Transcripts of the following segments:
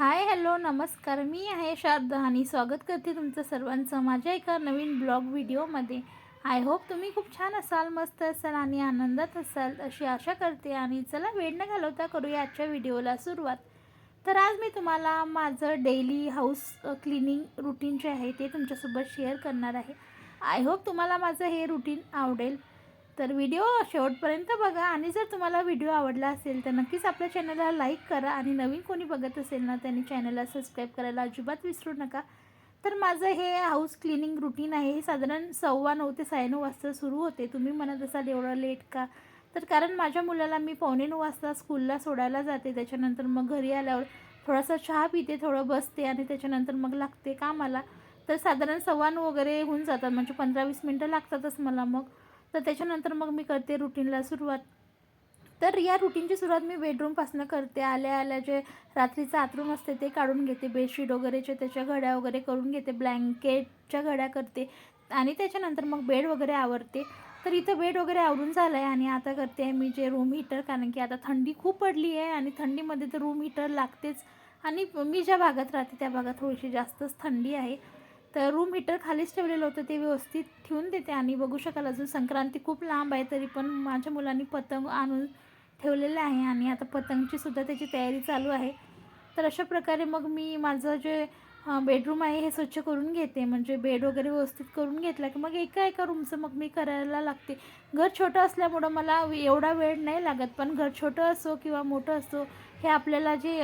Hi hello नमस्कार. मी आहे शारदा आणि स्वागत करते तुमचं सर्वांचं माझ्या एका नवीन ब्लॉग व्हिडिओमध्ये. आय होप तुम्ही खूप छान असाल मस्त असाल आणि आनंदात असाल अशी आशा करते आणि चला वेळ न घालवता करूया आजच्या व्हिडिओला सुरुवात. तर आज मी तुम्हाला माझं डेली हाऊस क्लिनिंग रुटीन जे आहे ते तुमच्यासोबत शेअर करणार आहे. आय होप तुम्हाला माझं हे रुटीन आवडेल. तर व्हिडिओ शेवटपर्यंत बघा आणि जर तुम्हाला व्हिडिओ आवडला असेल तर नक्कीच आपल्या चॅनलला लाईक करा आणि नवीन कोणी बघत असेल ना त्यांनी चॅनलला सबस्क्राईब करायला अजिबात विसरू नका. तर माझं हे हाऊस क्लिनिंग रुटीन आहे. हे साधारण सव्वा नऊ ते साडेनऊ वाजता सुरू होते. तुम्ही म्हणत असाल एवढं लेट का? तर कारण माझ्या मुलाला मी पावणे नऊ वाजता स्कूलला सोडायला जाते. त्याच्यानंतर मग घरी आल्यावर थोडासा चहा पिते थोडं बसते आणि त्याच्यानंतर मग लागते कामाला. तर साधारण सव्वा नऊ वगैरे होऊन जातात. म्हणजे पंधरा वीस मिनटं लागतातच मला मग. तर त्याच्यानंतर मग मी करते रुटीनला सुरुवात. तर या रुटीनची सुरुवात मी बेडरूमपासनं करते. आल्या आल्या जे रात्रीचं आतरूम असते ते काढून घेते. बेडशीट वगैरेचे त्याच्या घड्या वगैरे करून घेते. ब्लँकेटच्या घड्या करते. आणि त्याच्यानंतर मग बेड वगैरे आवरते. तर इथं बेड वगैरे आवरून झालं आहे आणि आता करते आहे मी जे रूम हीटर कारण की आता थंडी खूप पडली आहे आणि थंडीमध्ये तर रूम हीटर लागतेच. आणि मी ज्या भागात राहते त्या भागात थोडीशी जास्तच थंडी आहे. तर रूम हीटर खालीच ठेवलेलं होतं ते व्यवस्थित ठेवून देते. आणि बघू शकाल अजून संक्रांती खूप लांब आहे तरी पण माझ्या मुलांनी पतंग आणून ठेवलेलं आहे. आणि आता पतंगची सुद्धा त्याची तयारी चालू आहे. तर अशा प्रकारे मग मी माझं जे बेडरूम आहे हे स्वच्छ करून घेते. म्हणजे बेड वगैरे व्यवस्थित करून घेतला की मग एका एका रूमचं मग मी करायला लागते. घर छोटं असल्यामुळं मला एवढा वेळ नाही लागत पण घर छोटं असो किंवा मोठं असो हे आपल्याला जे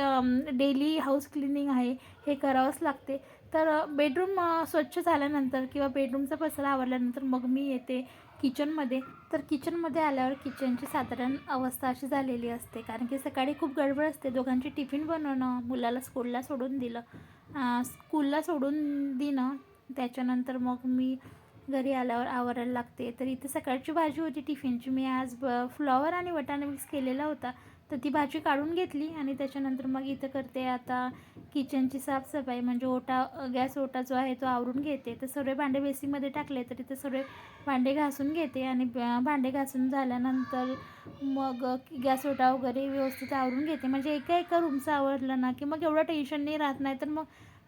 डेली हाऊस क्लिनिंग आहे हे करावंच लागते. तर बेडरूम स्वच्छ झाल्यानंतर किंवा बेडरूमचा पसरा आवरल्यानंतर मग मी येते किचनमध्ये तर किचनमध्ये आल्यावर किचनची साधारण अवस्था अशी झालेली असते. कारण की सकाळी खूप गडबड असते. दोघांची टिफिन बनवणं मुलाला स्कूलला सोडून दिलं स्कूलला सोडून देणं त्याच्यानंतर मग मी घरी आल्यावर आवरायला लागते. तर इथं सकाळची भाजी होती टिफिनची. मी आज ब फ्लॉवर आणि वटाणा मिक्स केलेला होता. तर ती भाजी काढून घेतली आणि त्याच्यानंतर मग इथं करते आता किचनची साफसफाई. म्हणजे ओटा गॅस ओटा जो आहे तो आवरून घेते. तर सर्व भांडे बेसिंगमध्ये टाकले तर इथं सर्व भांडे घासून घेते आणि भांडे घासून झाल्यानंतर मग गॅस ओटा वगैरे व्यवस्थित आवरून घेते. म्हणजे एका एका रूमचं आवरलं ना की मग एवढं टेन्शन नाही राहत. नाही तर मग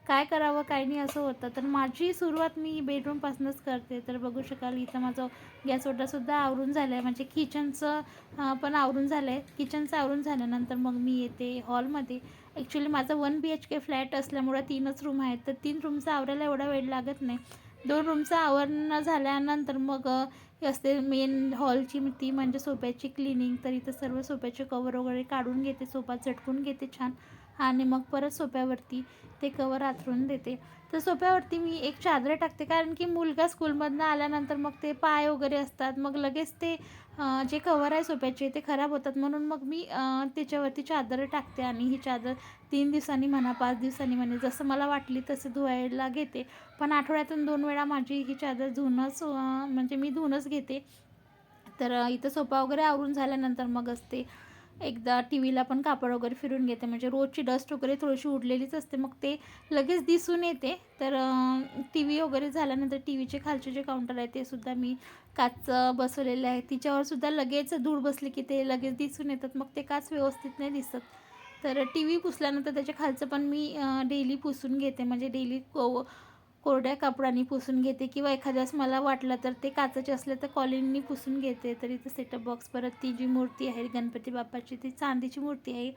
काय करावं काय नाही असं होतं. तर माझी सुरुवात मी बेडरूमपासूनच करते. तर बघू शकाल इथं माझं गॅस ओटासुद्धा आवरून झालं आहे म्हणजे किचनचं पण आवरून झालं आहे किचनचं आवरून झाल्यानंतर मग मी येते हॉलमध्ये ॲक्च्युली माझं one B H K flat असल्यामुळं तीनच रूम आहेत. तर तीन रूमचं आवरायला एवढा वेळ लागत नाही. दोन रूमचं आवरणं झाल्यानंतर मग असते मेन हॉलची ती म्हणजे सोप्याची क्लिनिंग तर इथं सर्व सोफ्याचे कवर वगैरे काढून घेते. सोपा चटकून घेते छान. आणि मग परत सोप्यावरती ते कवर आथरून देते. तर सोप्यावरती मी एक चादर टाकते कारण की मुलगा स्कूलमधनं आल्यानंतर मग ते पाय वगैरे असतात मग लगेच ते जे कवर आहे सोप्याचे ते खराब होतात. म्हणून मग मी त्याच्यावरती चादर टाकते आणि ही चादर तीन दिवसांनी म्हणा पाच दिवसांनी म्हणे जसं मला वाटली तसं धुवायला घेते. पण आठवड्यातून दोन वेळा माझी ही चादर धुणंच म्हणजे मी धुवूनच घेते. तर इथं सोफा वगैरे आवरून झाल्यानंतर मग असते एकदा टी व्हीला पण कापड वगैरे फिरून घेते. म्हणजे रोजची डस्ट वगैरे थोडीशी उडलेलीच असते. मग ते लगेच दिसून येते. तर टी व्ही वगैरे झाल्यानंतर टी व्हीचे खालचे जे काउंटर आहे ते सुद्धा मी काच बसवलेले आहे तिच्यावर सुद्धा लगेच धूळ बसली की ते लगेच दिसून येतात. मग ते काच व्यवस्थित नाही दिसत. तर टी व्ही पुसल्यानंतर त्याच्या खालचं पण मी डेली पुसून घेते. म्हणजे डेली को कोरड्या कापडाने पुसून घेते किंवा एखाद्यास मला वाटलं तर ते काचाचे असले तर कॉलिननी पुसून घेते. तर इथं सेटअप बॉक्स परत ती जी मूर्ती आहे गणपती बाप्पाची ती चांदीची मूर्ती आहे.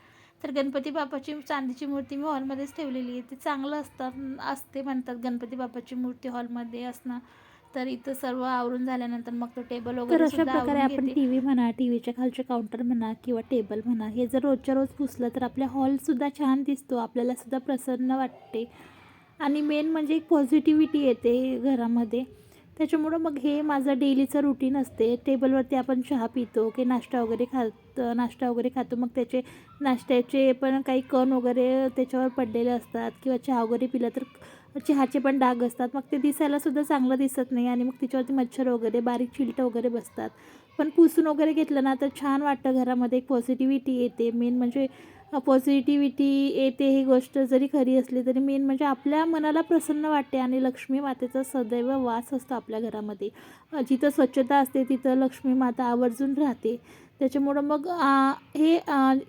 तर गणपती बाप्पाची चांदीची मूर्ती मी हॉलमध्येच ठेवलेली आहे. ती चांगलं असतं असते म्हणतात गणपती बाप्पाची मूर्ती हॉलमध्ये असणं. तर इथं सर्व आवरून झाल्यानंतर मग तो टेबल वगैरे अशा प्रकारे आपण टी व्ही म्हणा टी व्हीच्या खालचे काउंटर म्हणा किंवा टेबल म्हणा हे जर रोजच्या रोज पुसलं तर आपल्या हॉलसुद्धा छान दिसतो. आपल्याला सुद्धा प्रसन्न वाटते. आणि मेन म्हणजे एक पॉझिटिव्हिटी येते घरामध्ये. त्याच्यामुळं मग हे माझं डेलीचं रुटीन असते. टेबलवरती आपण चहा पितो की नाश्ता वगैरे खात नाश्ता वगैरे खातो. मग त्याचे नाश्त्याचे पण काही कण वगैरे त्याच्यावर पडलेले असतात किंवा चहा वगैरे पिलं तर चहाचे पण डाग असतात. मग ते दिसायलासुद्धा चांगलं दिसत नाही आणि मग त्याच्यावरती मच्छर वगैरे बारीक चिलटं वगैरे बसतात. पण पुसून वगैरे घेतलं ना तर छान वाटतं घरामध्ये एक पॉझिटिव्हिटी येते. मेन म्हणजे पॉझिटिव्हिटी येते ही गोष्ट जरी खरी असली तरी मेन म्हणजे आपल्या मनाला प्रसन्न वाटते आणि लक्ष्मी मातेचा सदैव वास असतो आपल्या घरामध्ये. जिथं स्वच्छता असते तिथं लक्ष्मी माता आवर्जून राहते. त्याच्यामुळं मग हे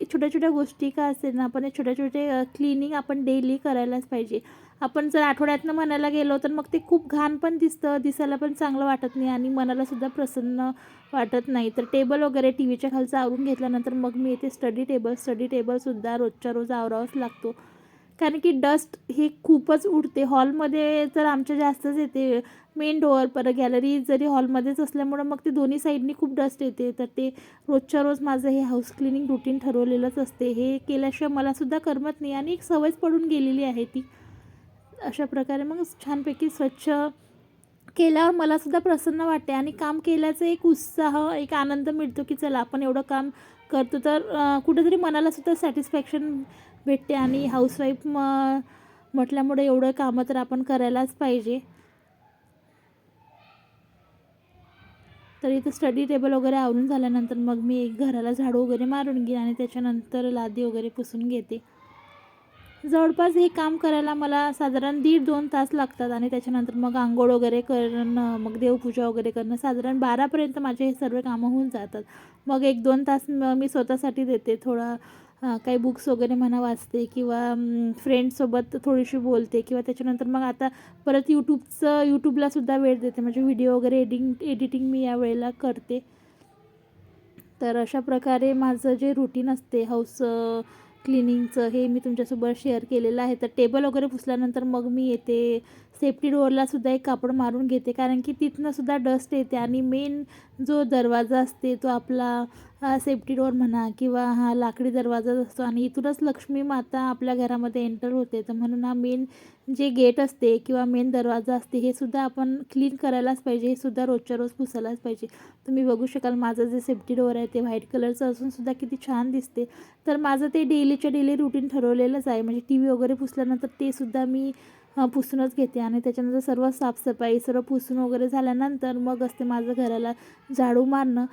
छोट्या छोट्या गोष्टी का असेल ना आपण हे छोट्या छोटे क्लिनिंग आपण डेली करायलाच पाहिजे. आपण जर आठवड्यातनं म्हणायला गेलो तर मग ते खूप घाण पण दिसतं दिसायला पण चांगलं वाटत नाही आणि मनालासुद्धा प्रसन्न वाटत नाही. तर टेबल वगैरे टी व्हीच्या खालचं आवरून घेतल्यानंतर मग मी इथे स्टडी टेबल. स्टडी टेबलसुद्धा रोजच्या रोज आवरावाच लागतो. कारण की डस्ट हे खूपच उडते. हॉलमध्ये तर आमच्या जास्तच येते. मेन डोअर परत गॅलरी जरी हॉलमध्येच असल्यामुळं मग ते दोन्ही साईडनी खूप डस्ट येते. तर ते रोजच्या रोज माझं हे हाऊस क्लिनिंग रुटीन ठरवलेलंच असते. हे केल्याशिवाय मलासुद्धा करमत नाही आणि एक सवयच पडून गेलेली आहे ती. अशा प्रकारे मग छानपैकी स्वच्छ केल्यावर मलासुद्धा प्रसन्न वाटते. आणि काम केल्याचा एक उत्साह एक आनंद मिळतो की चला आपण एवढं काम करतो तर कुठेतरी मनालासुद्धा सॅटिस्फॅक्शन भेटते. आणि हाऊसवाईफ म म्हटल्यामुळे एवढं कामं तर आपण करायलाच पाहिजे. तर इथं स्टडी टेबल वगैरे आवरून झाल्यानंतर मग मी एक घराला झाडू वगैरे मारून घेईन आणि त्याच्यानंतर लादी वगैरे पुसून घेते. जवळपास हे काम करायला मला साधारण दीड दोन तास लागतात आणि त्याच्यानंतर मग आंघोळ वगैरे करणं मग देवपूजा वगैरे करणं साधारण बारापर्यंत माझे हे सर्व कामं होऊन जातात. मग एक दोन तास मी स्वतःसाठी देते. थोडा काही बुक्स वगैरे म्हणा वाचते किंवा फ्रेंड्ससोबत थोडीशी बोलते किंवा त्याच्यानंतर मग आता परत यूट्यूबचं यूट्यूबलासुद्धा वेळ देते. म्हणजे व्हिडिओ वगैरे एडिंग एडिटिंग मी या वेळेला करते. तर अशा प्रकारे माझं जे रुटीन असते हाऊस क्लिनिंगचं हे मी तुमच्यासोबत शेअर केलेलं आहे. तर टेबल वगैरे पुसल्यानंतर मग मी येते. सेफ्टी डोअरला सुद्धा एक कापड मारून घेते. कारण की तिथनं सुद्धा डस्ट येते आणि मेन जो दरवाजा असते तो आपला सेफ्टी डोअर म्हणा किंवा हा लाकडी दरवाजाच असतो आणि इथूनच लक्ष्मी माता आपल्या घरामध्ये एंटर होते. तर म्हणून हा मेन जे गेट असते किंवा मेन दरवाजा असते हे सुद्धा आपण क्लीन करायलाच पाहिजे. हे सुद्धा रोजच्या रोज पुसायलाच पाहिजे. तुम्ही बघू शकाल माझं जे सेफ्टी डोअर आहे ते व्हाईट कलरचं असून सुद्धा किती छान दिसते. तर माझं ते डेलीच्या डेली रुटीन ठरवलेलंच आहे. म्हणजे टी व्ही वगैरे पुसल्यानंतर ते सुद्धा मी पुसूनच घेते आणि त्याच्यानंतर सर्व साफसफाई सर्व पुसून वगैरे झाल्यानंतर मग असते माझं घराला झाडू मारणं.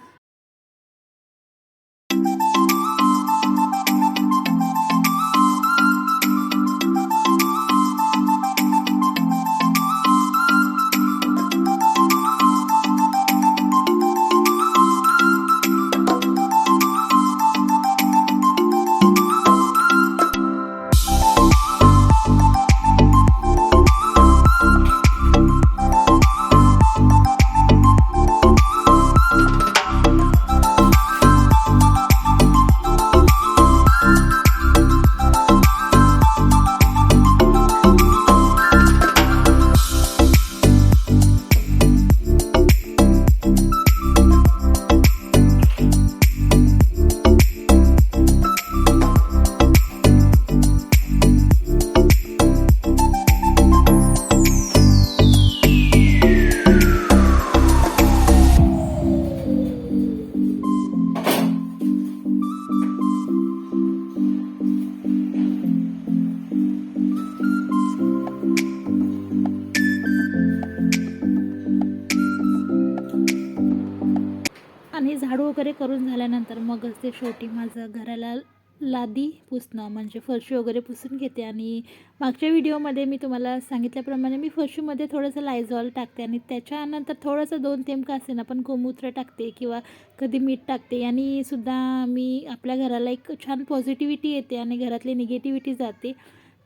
आणि झाडू वगैरे करून झाल्यानंतर मगच ते शेवटी माझं घराला लादी पुसणं म्हणजे फरशी वगैरे पुसून घेते. आणि मागच्या व्हिडिओमध्ये मी तुम्हाला सांगितल्याप्रमाणे मी फरशीमध्ये थोडंसं लायझॉल टाकते आणि त्याच्यानंतर थोडंसं दोन थेंब का असेना पण गोमूत्र टाकते किंवा कधी मीठ टाकते. आणि सुद्धा मी आपल्या घराला एक छान पॉझिटिव्हिटी येते आणि घरातली निगेटिव्हिटी जाते.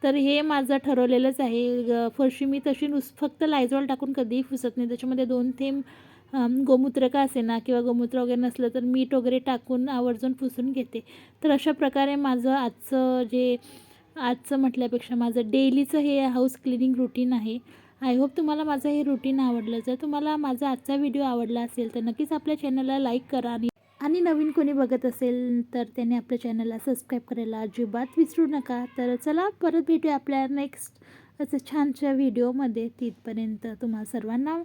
तर हे माझं ठरवलेलंच आहे. ग- फरशी मी तशी नुस फक्त लायझॉल टाकून कधीही पुसत नाही. त्याच्यामध्ये दोन थेंब गोमूत्र का असेना किंवा गोमूत्र वगैरे नसलं तर मीठ वगैरे टाकून आवर्जून पुसून घेते. तर अशा प्रकारे माझं आजचं जे आजचं म्हटल्यापेक्षा माझं डेलीचं हे हाऊस क्लिनिंग रुटीन आहे. आय होप तुम्हाला माझं हे रुटीन आवडलं. जर तुम्हाला माझा आजचा व्हिडिओ आवडला असेल तर नक्कीच आपल्या चॅनलला लाईक करा आणि आणि नवीन कोणी बघत असेल तर त्याने आपल्या चॅनलला सबस्क्राईब करायला अजिबात विसरू नका. तर चला परत भेटूया आपल्या नेक्स्ट असं छानशा व्हिडिओमध्ये तिथपर्यंत तुम्हा सर्वांना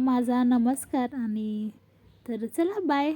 माझा नमस्कार आणि तर चला बाय